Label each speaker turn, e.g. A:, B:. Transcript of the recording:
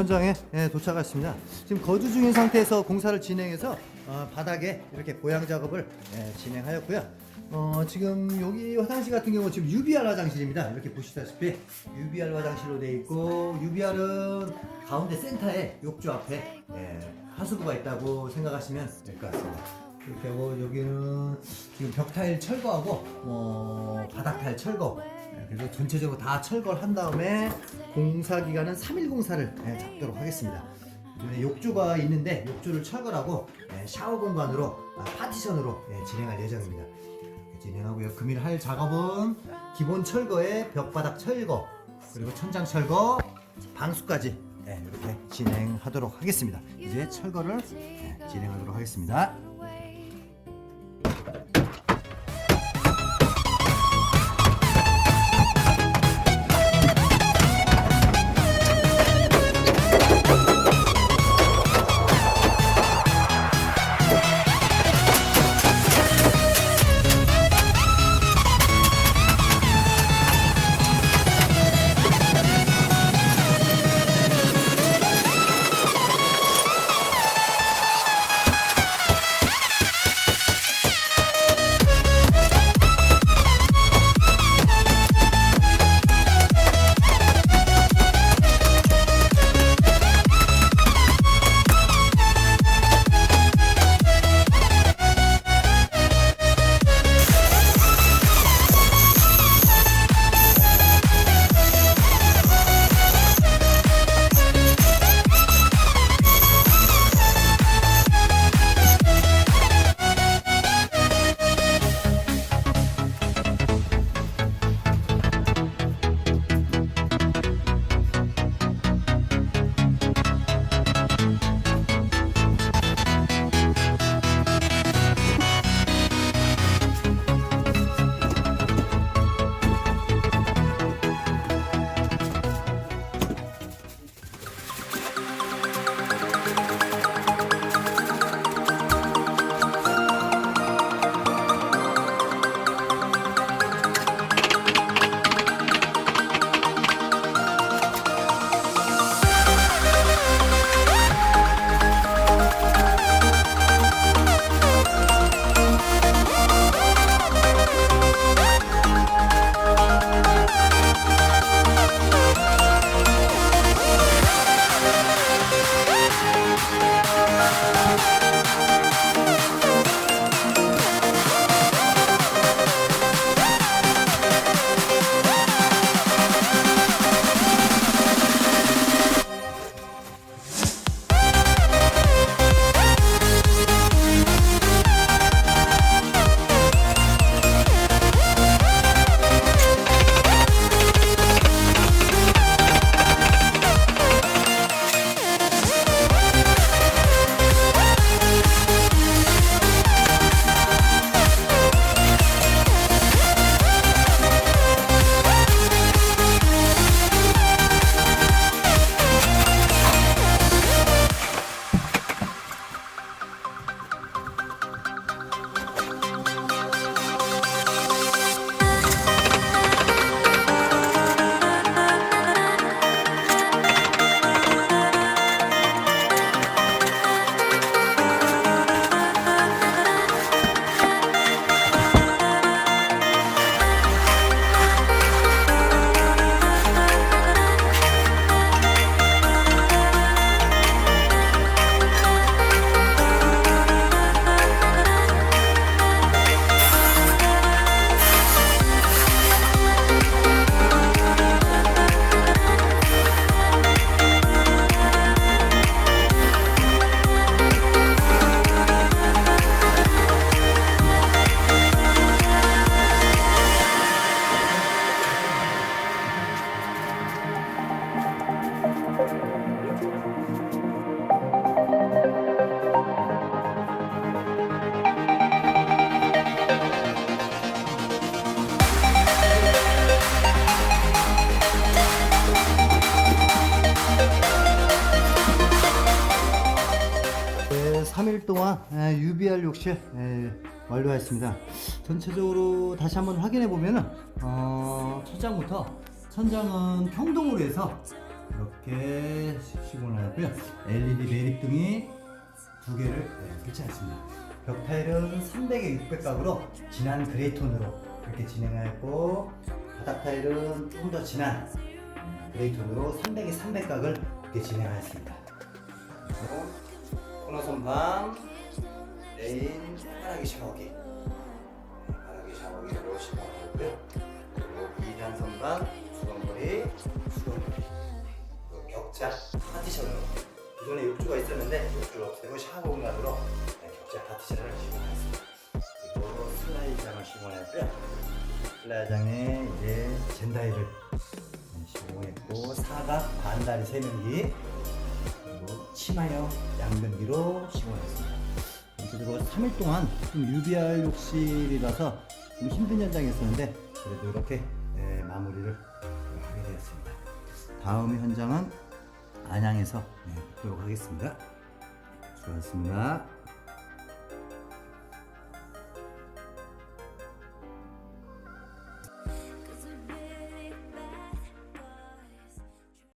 A: 현장에 예, 도착했습니다. 지금 거주 중인 상태에서 공사를 진행해서 어, 바닥에 이렇게 보양 작업을 예, 진행하였고요. 어, 지금 여기 화장실 같은 경우 지금 UBR 화장실입니다. 이렇게 보시다시피 UBR 화장실로 되어 있고 UBR은 가운데 센터에 욕조 앞에 예, 하수구가 있다고 생각하시면 될 것 같습니다. 하고 여기는 지금 벽 타일 철거하고 어, 바닥 타일 철거 예, 그래서 전체적으로 다 철거를 한 다음에 공사 기간은 3일 공사를 예, 잡도록 하겠습니다. 이번에 욕조가 있는데 욕조를 철거하고 예, 샤워 공간으로 아, 파티션으로 예, 진행할 예정입니다. 진행하고요. 금일 할 작업은 기본 철거에 벽바닥 철거 그리고 천장 철거 방수까지 예, 이렇게 진행하도록 하겠습니다. 이제 철거를 예, 진행하도록 하겠습니다. 3일 동안 에, UBR 욕실 에, 완료했습니다. 전체적으로 다시 한번 확인해 보면은 어, 천장부터 천장은 평동으로 해서 이렇게 시공하였고요. LED 매립등이 두 개를 네, 설치했습니다. 벽 타일은 300에 600각으로 진한 그레이 톤으로 이렇게 진행하였고 바닥 타일은 좀 더 진한 그레이 톤으로 300에 300각을 이렇게 진행하였습니다. 그리고 코너 선반, 레인, 바닥이 샤워기, 네, 바닥이 샤워기로 시공하였고요. 그리고 2단 선반, 수건머리, 수건머리, 그리고 격자 파티션으로 기존에 욕조가 있었는데 욕조를 없애고 샤워 공간으로 네, 격자 파티션을 시공했습니다. 그리고 슬라이장을 시공했고요. 슬라이장에 이제 젠다이를 네, 시공했고 사각 반다리 세면기 그리고 치마형 양변기로 시공했습니다. 전체적으로 3일 동안 좀 UBR 욕실이라서 좀 힘든 현장이었었는데 그래도 이렇게 네, 마무리를 하게 되었습니다. 다음 현장은 안양에서 네, 뵙도록 하겠습니다. 수고하셨습니다.